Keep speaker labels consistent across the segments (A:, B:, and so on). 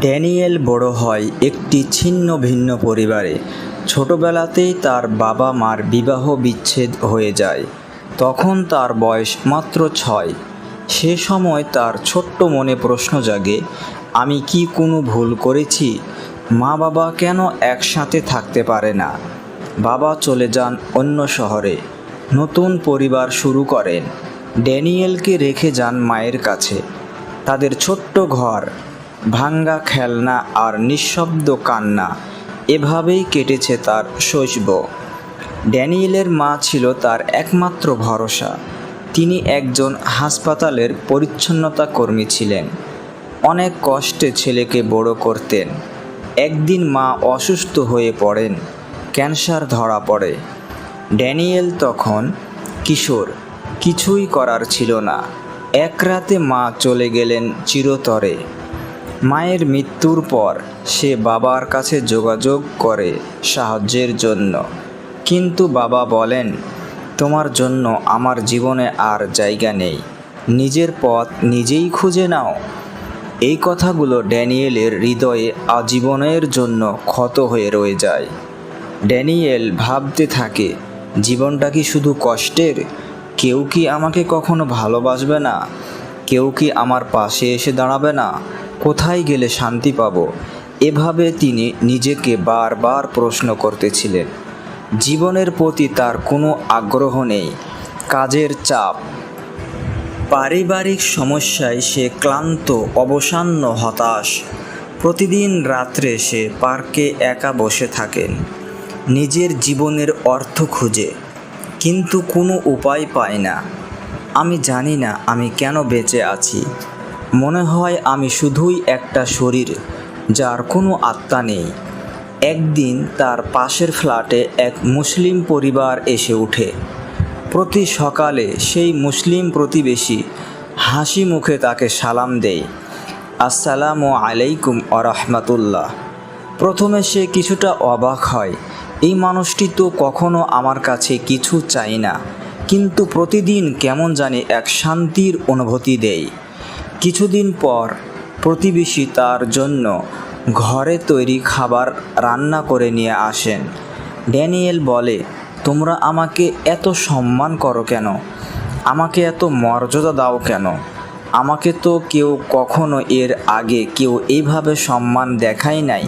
A: Daniel বড় হয় একটি ছিন্ন ভিন্ন পরিবারে। ছোটবেলাতেই তার বাবা মার বিবাহ বিচ্ছেদ হয়ে যায়। তখন তার বয়স মাত্র ছয়। সে সময় তার ছোট্ট মনে প্রশ্ন জাগে, আমি কি কোনো ভুল করেছি? মা বাবা কেন একসাথে থাকতে পারে না? বাবা চলে যান অন্য শহরে। নতুন পরিবার শুরু করেন। ড্যানিয়েলকে রেখে যান মায়ের কাছে। তাদের ছোট্ট ঘর। ভাঙ্গা খেলনা আর নিঃশব্দ কান্না, এভাবেই কেটেছে তার শৈশব। ড্যানিয়েলের মা ছিল তার একমাত্র ভরসা। তিনি একজন হাসপাতালের পরিচ্ছন্নতা কর্মী ছিলেন। অনেক কষ্টে ছেলেকে বড় করতেন। একদিন মা অসুস্থ হয়ে পড়েন, ক্যান্সার ধরা পড়ে। ড্যানিয়েল তখন কিশোর, কিছুই করার ছিল না। এক রাতে মা চলে গেলেন চিরতরে। মায়ের মৃত্যুর পর সে বাবার কাছে যোগাযোগ করে সাহায্যের জন্য। কিন্তু বাবা বলেন, তোমার জন্য আমার জীবনে আর জায়গা নেই। নিজের পথ নিজেই খুঁজে নাও। এই কথাগুলো ড্যানিয়েলের হৃদয়ে আজীবনের জন্য ক্ষত হয়ে রয়ে যায়। ড্যানিয়েল ভাবতে থাকে, জীবনটা কি শুধু কষ্টের? কেউ কি আমাকে কখনো ভালোবাসবে না? কেউ কি আমার পাশে এসে দাঁড়াবে না? কোথায় গেলে শান্তি পাব? এভাবে তিনি নিজেকে বারবার প্রশ্ন করতেছিলেন। জীবনের প্রতি তার কোনো আগ্রহ নেই, কাজের চাপ। পারিবারিক সমস্যায় সে ক্লান্ত, অবসান্ন, হতাশ। প্রতিদিন রাত্রে সে পার্কে একা বসে থাকেন, নিজের জীবনের অর্থ খুঁজে। কিন্তু কোনো উপায় পায় না। আমি জানি না আমি কেন বেঁচে আছি। মনে হয় আমি শুধুই একটা শরীর, যার কোনো আত্মা নেই। একদিন তার পাশের ফ্ল্যাটে এক মুসলিম পরিবার এসে ওঠে। প্রতি সকালে সেই মুসলিম প্রতিবেশী হাসি মুখে তাকে সালাম দেয়। আসসালামু আলাইকুম আরহামাতুল্লাহ প্রথমে সে কিছুটা অবাক হয়, এই মানুষটি তো কখনো আমার কাছে কিছু চাই না, কিন্তু প্রতিদিন কেমন জানি এক শান্তির অনুভূতি দেয়। কিছুদিন পর প্রতিবেশী তার জন্য ঘরে তৈরি খাবার রান্না করে নিয়ে আসেন। ড্যানিয়েল বলে, তোমরা আমাকে এত সম্মান করো কেন? আমাকে এত মর্যাদা দাও কেন? আমাকে তো কেউ কখনো এর আগে কেউ এইভাবে সম্মান দেখাই নাই।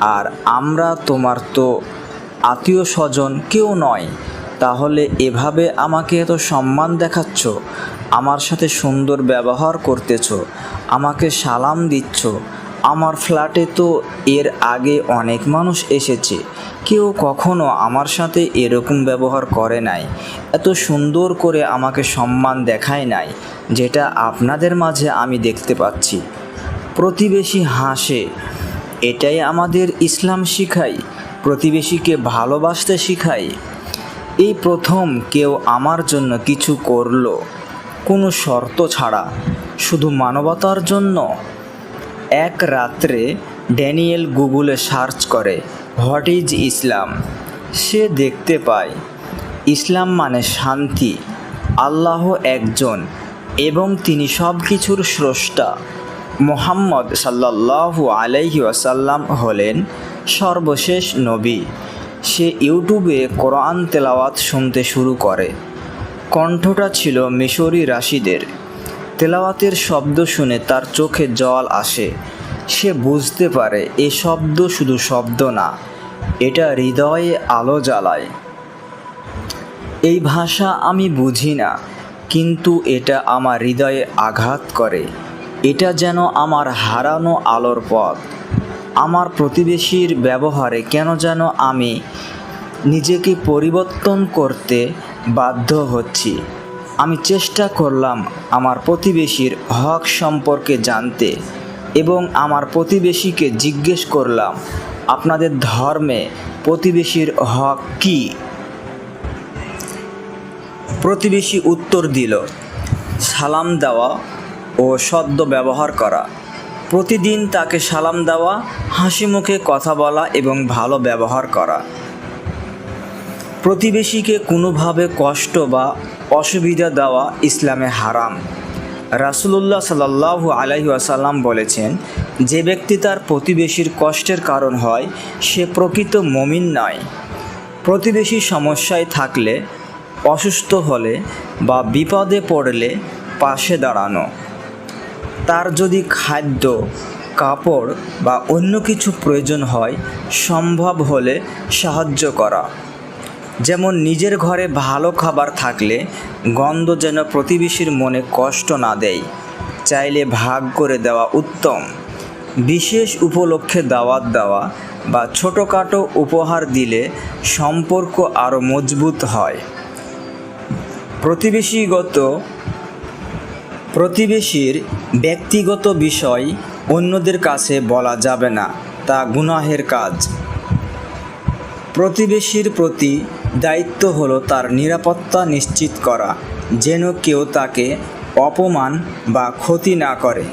A: আর আমরা তোমার তো আত্মীয় স্বজন কেউ নয়। তাহলে এভাবে আমাকে এত সম্মান দেখাচ্ছ? আমার সাথে সুন্দর ব্যবহার করতেছ, আমাকে সালাম দিচ্ছ। আমার ফ্ল্যাটে তো এর আগে অনেক মানুষ এসেছে, কেউ কখনো আমার সাথে এরকম ব্যবহার করে নাই। এত সুন্দর করে আমাকে সম্মান দেখায় নাই, যেটা আপনাদের মাঝে আমি দেখতে পাচ্ছি। প্রতিবেশী হাসে, এটাই আমাদের ইসলাম শিখাই, প্রতিবেশীকে ভালোবাসতে শিখাই। এই প্রথম কেউ আমার জন্য কিছু করল। কোনো শর্ত ছাড়া। শুধু মানবতার জন্য? এক রাত্রে ড্যানিয়েল গুগলে সার্চ করে, হোয়াট ইজ ইসলাম? সে দেখতে পায়, ইসলাম মানে শান্তি, আল্লাহ একজন এবং তিনি সব কিছুর স্রষ্টা। মোহাম্মদ সাল্লাল্লাহু আলাইহি ওয়াসাল্লাম হলেন সর্বশেষ নবী। সে ইউটিউবে কোরআন তেলাওয়াত শুনতে শুরু করে। কণ্ঠটা ছিল মিশরি রাশিদের। তেলাওয়াতের শব্দ শুনে তার চোখে জল আসে। সে বুঝতে পারে, এ শব্দ শুধু শব্দ না, এটা হৃদয়ে আলো জ্বালায়। এই ভাষা আমি বুঝি না, কিন্তু এটা আমার হৃদয়ে আঘাত করে। এটা যেন আমার হারানো আলোর পথ। আমার প্রতিবেশীর ব্যবহারে কেন যেন আমি নিজেকে পরিবর্তন করতে বাধ্য হচ্ছি। আমি চেষ্টা করলাম আমার প্রতিবেশীর হক সম্পর্কে জানতে এবং আমার প্রতিবেশীকে জিজ্ঞেস করলাম, আপনাদের ধর্মে প্রতিবেশীর হক কী? প্রতিবেশী উত্তর দিল, সালাম দেওয়া ও সদ্য ব্যবহার করা। প্রতিদিন তাকে সালাম দেওয়া, হাসি মুখে কথা বলা এবং ভালো ব্যবহার করা। প্রতিবেশীকে কোনোভাবে কষ্ট বা অসুবিধা দেওয়া ইসলামে হারাম। রাসুলুল্লাহ সাল্লাহ আলহি আসাল্লাম বলেছেন, যে ব্যক্তি তার প্রতিবেশীর কষ্টের কারণ হয়, সে প্রকৃত মমিন নয়। প্রতিবেশী সমস্যায় থাকলে, অসুস্থ হলে বা বিপদে পড়লে পাশে দাঁড়ানো। তার যদি খাদ্য, কাপড় বা অন্য কিছু প্রয়োজন হয়, সম্ভব হলে সাহায্য করা। যেমন নিজের ঘরে ভালো খাবার থাকলে গন্ধ যেন প্রতিবেশীর মনে কষ্ট না দেয়, চাইলে ভাগ করে দেওয়া উত্তম। বিশেষ উপলক্ষে দাওয়াত দেওয়া বা ছোটোখাটো উপহার দিলে সম্পর্ক আরও মজবুত হয়। প্রতিবেশীগত, প্রতিবেশীর ব্যক্তিগত বিষয় অন্যদের কাছে বলা যাবে না, তা গুনাহের কাজ। প্রতিবেশীর প্রতি দায়িত্ব হলো তার নিরাপত্তা নিশ্চিত করা, যেন কেউ তাকে অপমান বা ক্ষতি না করে।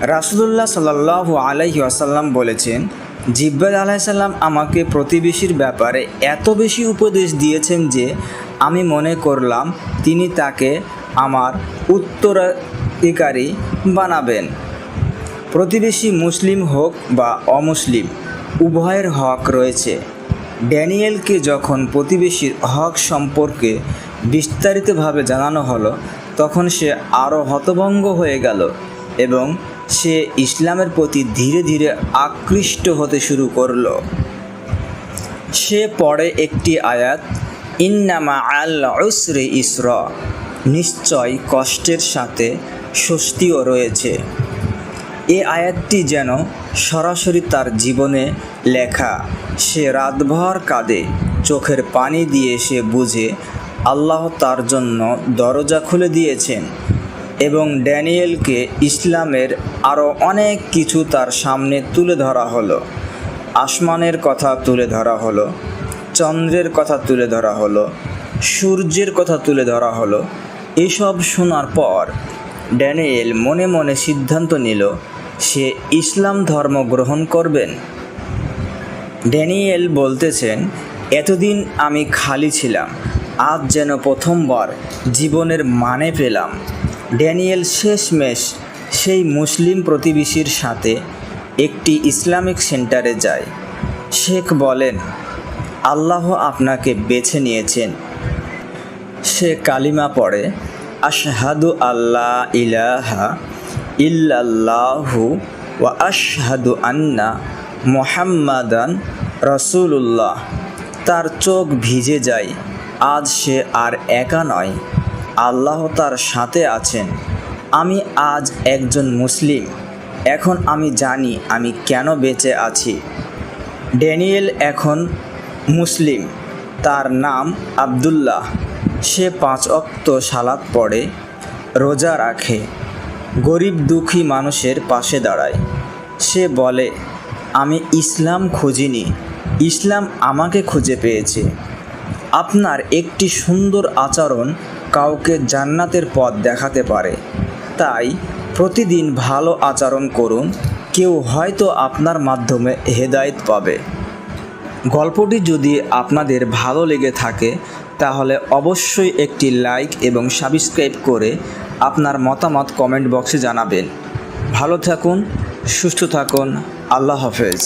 A: রাসুলুল্লাহ সাল্লাহ আলাইহি আসাল্লাম বলেছেন জিব্বাল আলাইসাল্লাম আমাকে প্রতিবেশীর ব্যাপারে এত বেশি উপদেশ দিয়েছেন যে, আমি মনে করলাম তিনি তাকে আমার উত্তরাধিকারী বানাবেন। প্রতিবেশী মুসলিম হোক বা অমুসলিম, উভয়ের হক রয়েছে। ড্যানিয়েলকে যখন প্রতিবেশীর হক সম্পর্কে বিস্তারিতভাবে জানানো হলো, তখন সে আরও হতভঙ্গ হয়ে গেল এবং সে ইসলামের প্রতি ধীরে ধীরে আকৃষ্ট হতে শুরু করল। সে পড়ে একটি আয়াত, ইন্নামা আল ইসর নিশ্চয় কষ্টের সাথে স্বস্তিও রয়েছে। এ আয়াতটি যেন সরাসরি তার জীবনে লেখা, সে রাতভর কাঁদে, চোখের পানি দিয়ে সে বুঝে আল্লাহ তার জন্য দরজা খুলে দিয়েছেন এবং ড্যানিয়েলকে ইসলামের আরও অনেক কিছু তার সামনে তুলে ধরা হলো। আসমানের কথা তুলে ধরা হলো, চন্দ্রের কথা তুলে ধরা হলো, সূর্যের কথা তুলে ধরা হলো। এসব শোনার পর ড্যানিয়েল মনে মনে সিদ্ধান্ত নিল, সে ইসলাম ধর্ম গ্রহণ করবেন। ড্যানিয়েল বলতেছেন, এতদিন আমি খালি ছিলাম, আজ যেন প্রথমবার জীবনের মানে পেলাম। ড্যানিয়েল শেষমেশ সেই মুসলিম প্রতিবেশীর সাথে একটি ইসলামিক সেন্টারে যায়। শেখ বলেন, আল্লাহ আপনাকে বেছে নিয়েছেন। সে কালিমা পড়ে আশহাদু আল্লাহ ইলাহা ইল্লাল্লাহু ওয়া আশহাদু আন্না মোহাম্মাদান রসুল্লাহ তার চোখ ভিজে যায়, আজ সে আর একা নয়। আল্লাহ তার সাথে আছেন। আমি আজ একজন মুসলিম। এখন আমি জানি আমি কেন বেঁচে আছি। ড্যানিয়েল এখন মুসলিম। তার নাম আবদুল্লাহ। সে পাঁচ অক্ত সালাত পড়ে, রোজা রাখে, গরিব দুঃখী মানুষের পাশে দাঁড়ায়। সে বলে, আমি ইসলাম খুঁজিনি, ইসলাম আমাকে খুঁজে পেয়েছে। আপনার একটি সুন্দর আচরণ কাউকে জান্নাতের পথ দেখাতে পারে। তাই প্রতিদিন ভালো আচরণ করুন, কেউ হয়তো আপনার মাধ্যমে হেদায়েত পাবে। গল্পটি যদি আপনাদের ভালো লেগে থাকে তাহলে অবশ্যই একটি লাইক এবং সাবস্ক্রাইব করে আপনার মতামত কমেন্ট বক্সে জানাবেন। ভালো থাকুন, সুস্থ থাকুন, আল্লাহ হাফেজ।